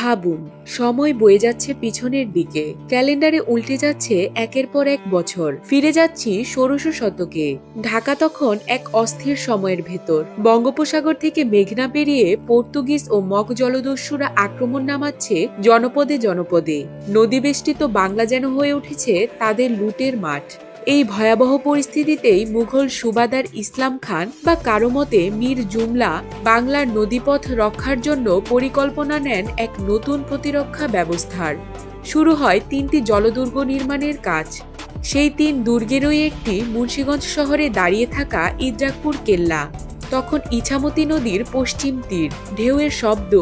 ভাবুন, সময় বয়ে যাচ্ছে পিছনের দিকে। ক্যালেন্ডারে উল্টে যাচ্ছে একের পর এক বছর। ফিরে যাচ্ছি ষোড়শ শতকে। ঢাকা তখন এক অস্থির সময়ের ভেতর। বঙ্গোপসাগর থেকে মেঘনা পেরিয়ে পর্তুগিজ ও মগ জলদস্যুরা আক্রমণ নামাচ্ছে জনপদে জনপদে। নদীবেষ্টিত বাংলা যেন হয়ে উঠেছে তাদের লুটের মাঠ। এই ভয়াবহ পরিস্থিতিতেই মুঘল সুবাদার ইসলাম খান বা কারও মতে মীর জুমলা বাংলার নদীপথ রক্ষার জন্য পরিকল্পনা নেন এক নতুন প্রতিরক্ষা ব্যবস্থার। শুরু হয় তিনটি জলদুর্গ নির্মাণের কাজ। সেই তিন দুর্গেরই একটি মুন্সীগঞ্জ শহরে দাঁড়িয়ে থাকা ইদ্রাকপুর কেল্লা। তখন ইছামতি নদীর পশ্চিম তীর। ঢেউয়ের শব্দ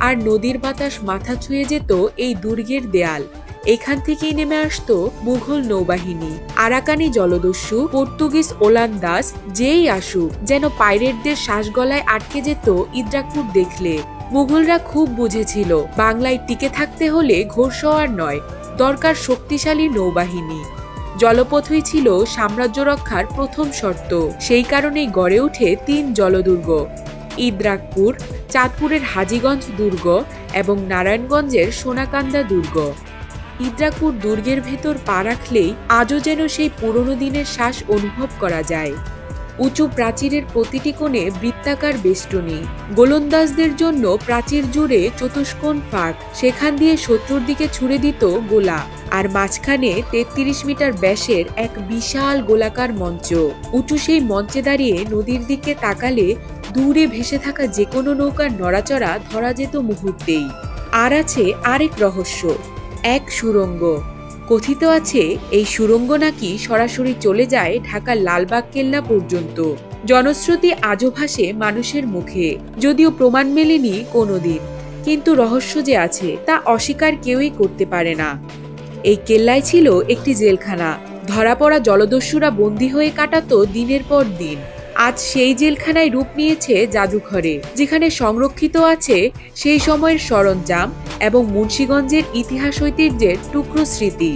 আর নদীর বাতাস মাথা ছুঁয়ে যেত এই দুর্গের দেয়াল। এখান থেকেই নেমে আসতো মুঘল নৌবাহিনী। আরাকানি জলদস্যু পর্তুগিজ ওলান্দাস যেই আসুক, যেন পাইরেটদের শ্বাসগলায় আটকে যেত ইদ্রাকপুর দেখলে। মুঘলরা খুব বুঝেছিল, বাংলায় টিকে থাকতে হলে ঘোরসওয়ার নয়, দরকার শক্তিশালী নৌবাহিনী। জলপথই ছিল সাম্রাজ্য রক্ষার প্রথম শর্ত, সেই কারণেই গড়ে ওঠে তিন জলদুর্গ। ইদ্রাকপুর, চাঁদপুরের হাজীগঞ্জ দুর্গ এবং নারায়ণগঞ্জের সোনাকান্দা দুর্গ। ইদ্রাকপুর দুর্গের ভেতর পা রাখলেই আজও যেন সেই পুরনো দিনের শ্বাস অনুভব করা যায়। উঁচু প্রাচীরের প্রতিটি কোণে বৃত্তাকার বেষ্টনী। গোলন্দাজদের জন্য প্রাচীর জুড়ে চতুষ্কোণ ফাঁক। সেখান দিয়ে শত্রুর দিকে ছুড়ে দিত গোলা। আর মাঝখানে তেত্রিশ মিটার ব্যাসের এক বিশাল গোলাকার মঞ্চ। উঁচু সেই মঞ্চে দাঁড়িয়ে নদীর দিকে তাকালে দূরে ভেসে থাকা যে কোনো নৌকার নড়াচড়া ধরা যেত মুহূর্তেই। আর আছে আরেক রহস্য। এক সুরঙ্গ। কথিত আছে, এই সুরঙ্গ নাকি সরাসরি চলে যায় ঢাকার লালবাগ কেল্লা পর্যন্ত। জনশ্রুতি আজও ভাসে মানুষের মুখে। যদিও প্রমাণ মেলেনি কোনোদিন। কিন্তু রহস্য যে আছে, তা অস্বীকার কেউই করতে পারে না। এই কেল্লায় ছিল একটি জেলখানা। ধরা পড়া জলদস্যুরা বন্দী হয়ে কাটাতো দিনের পর দিন। আজ সেই জেলখানায় রূপ নিয়েছে জাদুঘরে, যেখানে সংরক্ষিত আছে সেই সময়ের সরঞ্জাম এবং মুন্সীগঞ্জের ইতিহাস ঐতিহ্যের টুকরো স্মৃতি।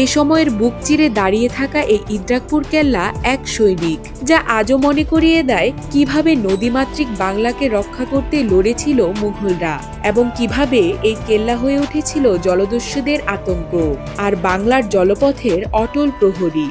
এই সময়ের বুক চিরে দাঁড়িয়ে থাকা এই ইদ্রাকপুর কেল্লা এক সৈনিক, যা আজও মনে করিয়ে দেয় কীভাবে নদীমাতৃক বাংলাকে রক্ষা করতে লড়েছিল মুঘলরা এবং কীভাবে এই কেল্লা হয়ে উঠেছিল জলদস্যুদের আতঙ্ক। আর বাংলার জলপথের অটল প্রহরী।